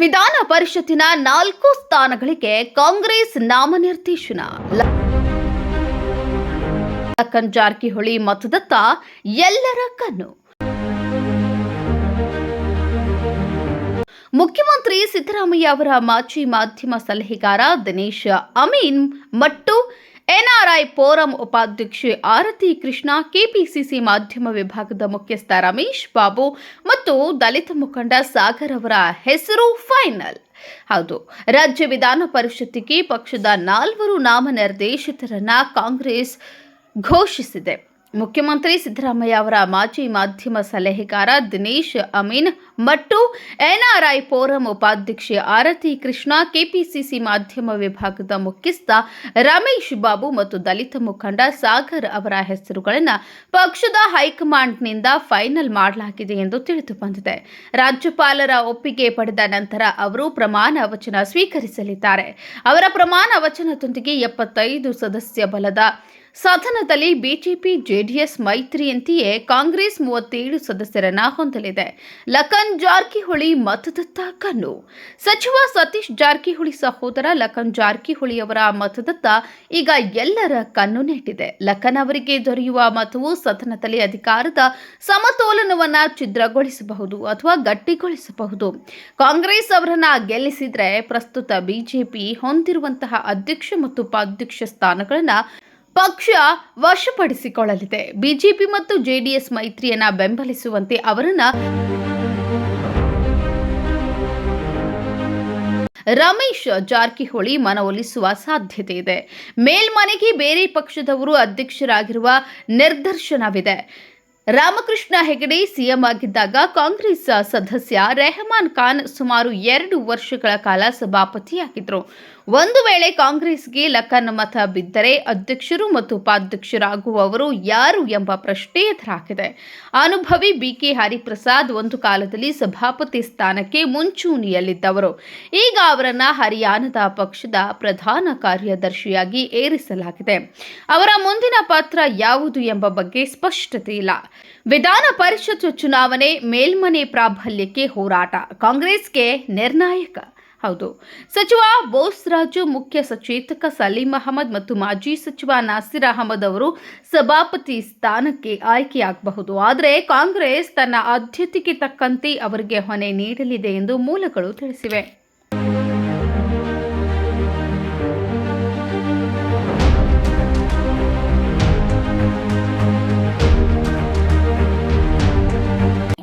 ವಿಧಾನ ಪರಿಷತ್ತಿನ ನಾಲ್ಕು ಸ್ಥಾನಗಳಿಗೆ ಕಾಂಗ್ರೆಸ್ ನಾಮನಿರ್ದೇಶನ. ಲಕ್ಕನ್ ಜಾರಕಿಹೊಳಿ ಮತದತ್ತ ಎಲ್ಲರ ಕಣ್ಣು. ಮುಖ್ಯಮಂತ್ರಿ ಸಿದ್ದರಾಮಯ್ಯ ಅವರ ಮಾಜಿ ಮಾಧ್ಯಮ ಸಲಹೆಗಾರ ದಿನೇಶ್ ಅಮೀನ್ ಮತ್ತು ಎನ್ಆರ್ಐ ಫೋರಂ ಉಪಾಧ್ಯಕ್ಷೆ ಆರತಿ ಕೃಷ್ಣ, ಕೆಪಿಸಿಸಿ ಮಾಧ್ಯಮ ವಿಭಾಗದ ಮುಖ್ಯಸ್ಥ ರಮೇಶ್ ಬಾಬು ಮತ್ತು ದಲಿತ ಮುಖಂಡ ಸಾಗರ್ ಅವರ ಹೆಸರು ಫೈನಲ್. ಹೌದು, ರಾಜ್ಯ ವಿಧಾನ ಪರಿಷತ್ತಿಗೆ ಪಕ್ಷದ ನಾಲ್ವರು ನಾಮನಿರ್ದೇಶಿತರನ್ನ ಕಾಂಗ್ರೆಸ್ ಘೋಷಿಸಿದೆ. ಮುಖ್ಯಮಂತ್ರಿ ಸಿದ್ದರಾಮಯ್ಯ ಅವರ ಮಾಜಿ ಮಾಧ್ಯಮ ಸಲಹೆಗಾರ ದಿನೇಶ್ ಅಮೀನ್ ಮತ್ತು ಎನ್ಆರ್ಐ ಫೋರಂ ಉಪಾಧ್ಯಕ್ಷೆ ಆರತಿ ಕೃಷ್ಣ, ಕೆಪಿಸಿಸಿ ಮಾಧ್ಯಮ ವಿಭಾಗದ ಮುಖ್ಯಸ್ಥ ರಮೇಶ್ ಬಾಬು ಮತ್ತು ದಲಿತ ಮುಖಂಡ ಸಾಗರ್ ಅವರ ಹೆಸರುಗಳನ್ನು ಪಕ್ಷದ ಹೈಕಮಾಂಡ್ನಿಂದ ಫೈನಲ್ ಮಾಡಲಾಗಿದೆ ಎಂದು ತಿಳಿದು ಬಂದಿದೆ. ರಾಜ್ಯಪಾಲರ ಒಪ್ಪಿಗೆ ಪಡೆದ ನಂತರ ಅವರು ಪ್ರಮಾಣ ವಚನ ಸ್ವೀಕರಿಸಲಿದ್ದಾರೆ. ಅವರ ಪ್ರಮಾಣ ವಚನದೊಂದಿಗೆ ಎಪ್ಪತ್ತೈದು ಸದಸ್ಯ ಬಲದ ಸದನದಲ್ಲಿ ಬಿಜೆಪಿ, ಜೆಡಿಎಸ್ ಮೈತ್ರಿಯಂತೆಯೇ ಕಾಂಗ್ರೆಸ್ ಮೂವತ್ತೇಳು ಸದಸ್ಯರನ್ನ ಹೊಂದಲಿದೆ. ಲಖನ್ ಜಾರಕಿಹೊಳಿ ಮತದತ್ತ ಕಣ್ಣು. ಸಚಿವ ಸತೀಶ್ ಜಾರಕಿಹೊಳಿ ಸಹೋದರ ಲಖನ್ ಜಾರಕಿಹೊಳಿ ಅವರ ಮತದತ್ತ ಈಗ ಎಲ್ಲರ ಕಣ್ಣು ನೆಟ್ಟಿದೆ. ಲಖನ್ ಅವರಿಗೆ ದೊರೆಯುವ ಮತವು ಸದನದಲ್ಲಿ ಅಧಿಕಾರದ ಸಮತೋಲನವನ್ನ ಛಿದ್ರಗೊಳಿಸಬಹುದು ಅಥವಾ ಗಟ್ಟಿಗೊಳಿಸಬಹುದು. ಕಾಂಗ್ರೆಸ್ ಅವರನ್ನ ಗೆಲ್ಲಿಸಿದ್ರೆ ಪ್ರಸ್ತುತ ಬಿಜೆಪಿ ಹೊಂದಿರುವಂತಹ ಅಧ್ಯಕ್ಷ ಮತ್ತು ಉಪಾಧ್ಯಕ್ಷ ಸ್ಥಾನಗಳನ್ನ ಪಕ್ಷ ವಶಪಡಿಸಿಕೊಳ್ಳಲಿದೆ. ಬಿಜೆಪಿ ಮತ್ತು ಜೆಡಿಎಸ್ ಮೈತ್ರಿಯನ್ನ ಬೆಂಬಲಿಸುವಂತೆ ಅವರನ್ನ ರಮೇಶ್ ಜಾರಕಿಹೊಳಿ ಮನವೊಲಿಸುವ ಸಾಧ್ಯತೆ ಇದೆ. ಮೇಲ್ಮನೆಗೆ ಬೇರೆ ಪಕ್ಷದವರು ಅಧ್ಯಕ್ಷರಾಗಿರುವ ನಿರ್ದರ್ಶನವಿದೆ. ರಾಮಕೃಷ್ಣ ಹೆಗಡೆ ಸಿಎಂ ಆಗಿದ್ದಾಗ ಕಾಂಗ್ರೆಸ್ ಸದಸ್ಯ ರೆಹಮಾನ್ ಖಾನ್ ಸುಮಾರು ಎರಡು ವರ್ಷಗಳ ಕಾಲ ಸಭಾಪತಿಯಾಗಿದ್ದರು ಒಂದು ವೇಳೆ ಕಾಂಗ್ರೆಸ್ಗೆ ಲಖನ್ ಮತ ಬಿದ್ದರೆ ಅಧ್ಯಕ್ಷರು ಮತ್ತು ಉಪಾಧ್ಯಕ್ಷರಾಗುವವರು ಯಾರು ಎಂಬ ಪ್ರಶ್ನೆ ಎದುರಾಗಿದೆ. ಅನುಭವಿ ಬಿಕೆ ಹರಿಪ್ರಸಾದ್ ಒಂದು ಕಾಲದಲ್ಲಿ ಸಭಾಪತಿ ಸ್ಥಾನಕ್ಕೆ ಮುಂಚೂಣಿಯಲ್ಲಿದ್ದವರು. ಈಗ ಅವರನ್ನ ಹರಿಯಾಣದ ಪಕ್ಷದ ಪ್ರಧಾನ ಕಾರ್ಯದರ್ಶಿಯಾಗಿ ಏರಿಸಲಾಗಿದೆ. ಅವರ ಮುಂದಿನ ಪಾತ್ರ ಯಾವುದು ಎಂಬ ಬಗ್ಗೆ ಸ್ಪಷ್ಟತೆ ಇಲ್ಲ. ವಿಧಾನ ಪರಿಷತ್ ಚುನಾವಣೆ ಮೇಲ್ಮನೆ ಪ್ರಾಬಲ್ಯಕ್ಕೆ ಹೋರಾಟ. ಕಾಂಗ್ರೆಸ್ಗೆ ನಿರ್ಣಾಯಕ. ಹೌದು. ಸಚಿವ ಬೋಸ್ರಾಜು, ಮುಖ್ಯ ಸಚೇತಕ ಸಲೀಂ ಅಹಮದ್ ಮತ್ತು ಮಾಜಿ ಸಚಿವ ನಾಸಿರ್ ಅಹಮದ್ ಅವರು ಸಭಾಪತಿ ಸ್ಥಾನಕ್ಕೆ ಆಯ್ಕೆಯಾಗಬಹುದು. ಆದರೆ ಕಾಂಗ್ರೆಸ್ ತನ್ನ ಆದ್ಯತೆಗೆ ತಕ್ಕಂತೆ ಅವರಿಗೆ ಹೊಣೆ ನೀಡಲಿದೆ ಎಂದು ಮೂಲಗಳು ತಿಳಿಸಿವೆ.